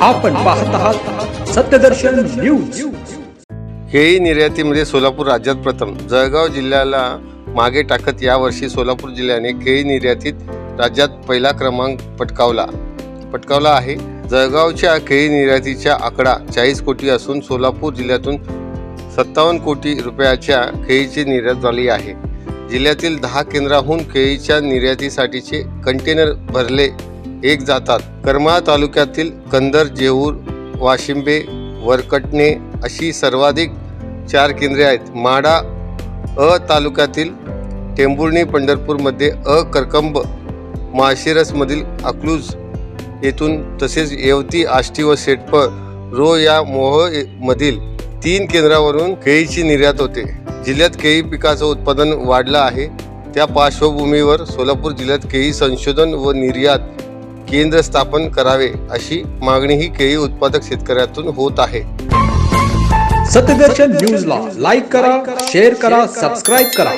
आपण पाहत आहात सत्यदर्शन न्यूज. केळी निर्यातीमध्ये सोलापूर राज्यात प्रथम. जळगाव जिल्ह्याला मागे टाकत यावर्षी सोलापूर जिल्ह्याने केळी निर्यातीत राज्यात पहिला क्रमांक पटकावला. पटकावला आहे. जळगावच्या केळी निर्यातीचा आकडा चाळीस कोटी असून सोलापूर जिल्ह्यातून सत्तावन्न कोटी रुपयाच्या केळीची निर्यात झाली आहे. जिल्ह्यातील दहा केंद्राहून केळीच्या निर्यातीसाठीचे कंटेनर भरले एक जातात. करमाळा तालुक्यातील कंदर जेऊर वाशिंबे वरकटणे अशी सर्वाधिक चार केंद्रे आहेत. माडा अ तालुक्यातील टेंभुर्णी पंढरपूरमध्ये अ करकंब माळशिरसमधील अकलूज येथून तसेच येवती आष्टी व सेटपळ रो या मोहमधील तीन केंद्रावरून केळीची निर्यात होते. जिल्ह्यात केळी पिकाचं उत्पादन वाढलं आहे. त्या पार्श्वभूमीवर सोलापूर जिल्ह्यात केळी संशोधन व निर्यात केंद्र स्थापन करावे अशी मागणीही केळी उत्पादक शेतकऱ्यातून होत आहे. सत्यदर्शन न्यूजला लाईक करा शेअर करा सबस्क्राईब करा.